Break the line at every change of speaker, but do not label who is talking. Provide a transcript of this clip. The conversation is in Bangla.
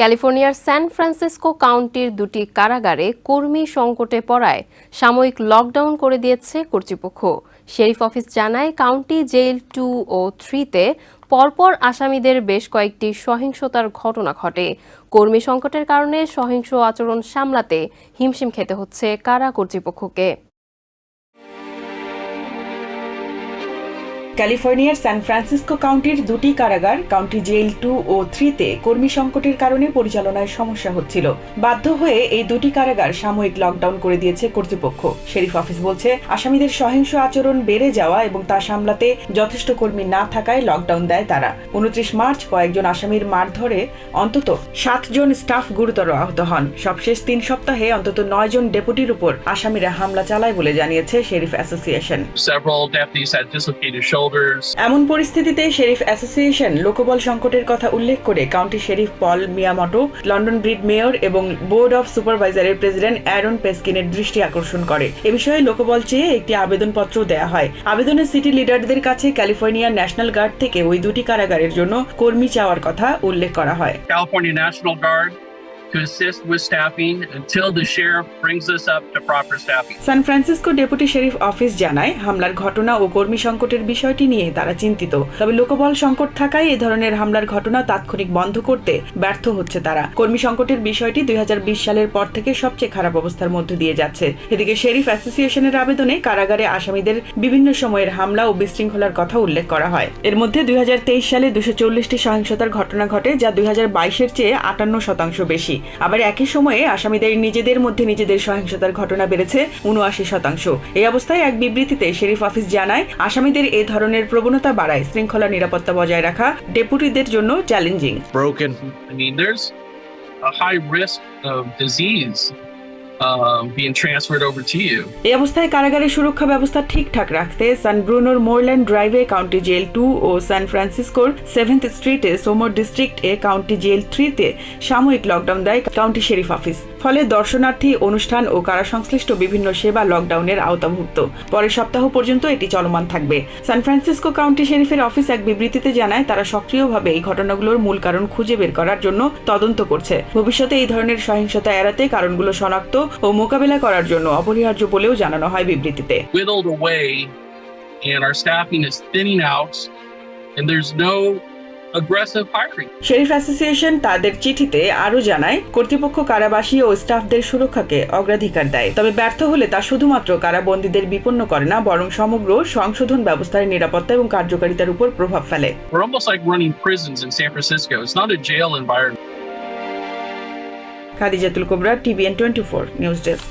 ক্যালিফোর্নিয়ার স্যান ফ্রান্সিসকো কাউন্টির দুটি কারাগারে কর্মী সংকটে পড়ায় সাময়িক লকডাউন করে দিয়েছে কর্তৃপক্ষ। শেরিফ অফিস জানায়, কাউন্টি জেল টু ও থ্রিতে পরপর আসামিদের বেশ কয়েকটি সহিংসতার ঘটনা ঘটে। কর্মী সংকটের কারণে সহিংস আচরণ সামলাতে হিমশিম খেতে হচ্ছে কারা কর্তৃপক্ষকে।
ক্যালিফোর্নিয়ার সান ফ্রান্সিসকো কাউন্টির দুটি কারাগার, কাউন্টি জেল টু ও থ্রিতে কর্মী সংকটের কারণে পরিচালনায় সমস্যা হচ্ছিল। বাধ্য হয়ে এই দুটি কারাগার সাময়িক লকডাউন করে দিয়েছে কর্তৃপক্ষ। শেরিফ অফিস বলছে, আসামিদের সহিংস আচরণ বেড়ে যাওয়া এবং তা সামলাতে যথেষ্ট কর্মী না থাকায় লকডাউন দেয় তারা। উনত্রিশ মার্চ কয়েকজন আসামির মারধরে অন্তত সাতজন স্টাফ গুরুতর আহত হন। সবশেষ তিন সপ্তাহে অন্তত নয় জন ডেপুটির উপর আসামিরা হামলা চালায় বলে জানিয়েছে শেরিফ অ্যাসোসিয়েশন. এমন পরিস্থিতিতে শেরিফ অ্যাসোসিয়েশন লোকবল সংকটের কথা উল্লেখ করে county sheriff Paul Miyamoto London Breed mayor এবং বোর্ড অফ সুপারভাইজারের প্রেসিডেন্ট অ্যারন পেস্কিনের দৃষ্টি আকর্ষণ করে। এ বিষয়ে লোকবল চেয়ে একটি আবেদনপত্র দেয়া হয়। আবেদনে সিটি লিডারদের কাছে ক্যালিফোর্নিয়া ন্যাশনাল গার্ড থেকে ওই দুটি কারাগারের জন্য কর্মী চাওয়ার কথা উল্লেখ করা হয়।
California National Guard to assist with staffing until the sheriff brings us up to proper staffing.
San Francisco deputy sheriff office জানায়, হামলার ঘটনা ও কর্মী সংকটের বিষয়টি নিয়ে তারা চিন্তিত। তবে লোকবল সংকট থাকায় এ ধরনের হামলার ঘটনা তাৎক্ষণিক বন্ধ করতে ব্যর্থ হচ্ছে তারা। কর্মী সংকটের বিষয়টি দুই হাজার বিশ সালের পর থেকে সবচেয়ে খারাপ অবস্থার মধ্য দিয়ে যাচ্ছে। এদিকে শেরিফ অ্যাসোসিয়েশনের আবেদনে কারাগারে আসামিদের বিভিন্ন সময়ের হামলা ও বিশৃঙ্খলার কথা উল্লেখ করা হয়। এর মধ্যে দুই হাজার তেইশ সালে দুশো সহিংসতার ঘটনা ঘটে, যা দুই বাইশের চেয়ে আটান্ন শতাংশ বেশি। আবার একই সময়ে আসামিদের নিজেদের মধ্যে নিজেদের সহিংসতার ঘটনা বেড়েছে উনআশি শতাংশ। এই অবস্থায় এক বিবৃতিতে শেরিফ অফিস জানায় আসামিদের এ ধরনের প্রবণতা বাড়ায় শৃঙ্খলা নিরাপত্তা বজায় রাখা ডেপুটিদের জন্য challenging
um, being transferred over to you.
এই অবস্থায় কারাগারে সুরক্ষা ব্যবস্থা ঠিকঠাক রাখতে সান ব্রুনোর মোরল্যান্ড ড্রাইভে কাউন্টি জেল টু ও সান ফ্রান্সিসকোর সেভেন্থ স্ট্রিটে সোমর ডিস্ট্রিক্ট এ কাউন্টি জেল থ্রিতে সাময়িক লকডাউন দেয় কাউন্টি শেরিফ অফিস ফলে দর্শনার্থী অনুষ্ঠান ও কারা সংশ্লিষ্ট বিভিন্ন সেবা লকডাউনের আওতাভুক্ত। পরের সপ্তাহ পর্যন্ত এটি চলমান থাকবে। সান ফ্রান্সিসকো কাউন্টি শেরিফের অফিস এক বিবৃতিতে জানায় তারা সক্রিয়ভাবে এই ঘটনাগুলোর মূল কারণ খুঁজে বের করার জন্য তদন্ত করছে। ভবিষ্যতে এই ধরনের সহিংসতা এড়াতে কারণগুলো শনাক্ত ও মোকাবেলা করার জন্য অপরিহার্য বলেও জানানো হয় বিবৃতিতে।
And our staffing is thinning out, and there's no aggressive hiring.
Sheriff association তাদের চিঠিতে আরও জানায় কর্তৃপক্ষ কারাবাসী ও স্টাফদের সুরক্ষাকে অগ্রাধিকার দেয় তবে ব্যর্থ হলে তা শুধুমাত্র কারাবন্দীদের বিপন্ন করে না বরং সমগ্র সংশোধন ব্যবস্থার নিরাপত্তা এবং কার্যকারিতার উপর প্রভাব ফেলে
We're almost like running prisons in San Francisco. It's not a jail environment.
Khadijatul Kobra TVN twenty four news desk